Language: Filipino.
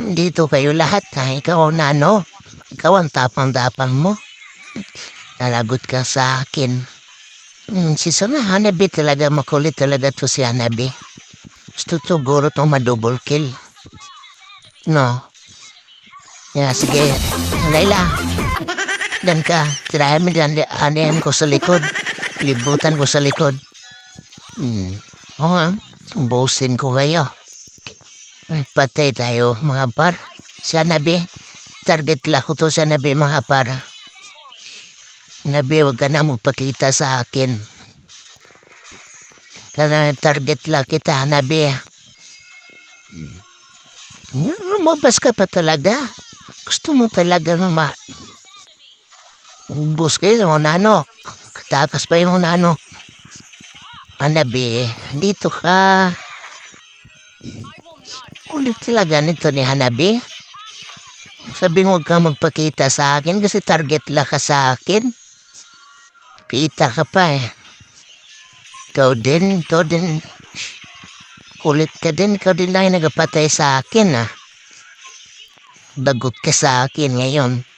Dito kayo lahat ha. Ikaw na ano. Ikaw ang tapang-tapang mo. Nalagot ka sa akin. Hmm, si Sana Hanabi talaga makulit talaga to si Hanabi. Gusto to guro to madouble kill. No. Yeah, sige. Layla. Dan ka. Tirahan mo dyan. Anayan ko sa likod. Libutan ko sa likod. Hmm. Oo nga. Bosin ko kayo. Ay, Patay tayo, mga par. Sa nabi. Target lang ko to sa nabi, mga par. Nabi, huwag ka na magpakita sa akin. Kana target lang kita, nabi. Lumabas ka pa talaga. Gusto mo talaga na ma... Ubus kayo sa nano. Katakas pa yung nano. Hanabi, dito ka. Ulit talaga nito ni Hanabi. Sabi huwag kang magpakita sa akin kasi target lang ka sa akin. Kita ka pa eh. Ikaw din, ikaw din. Kulit ka din, ikaw din lang yung nagpatay sa akin ah. Bagot ka sa akin ngayon.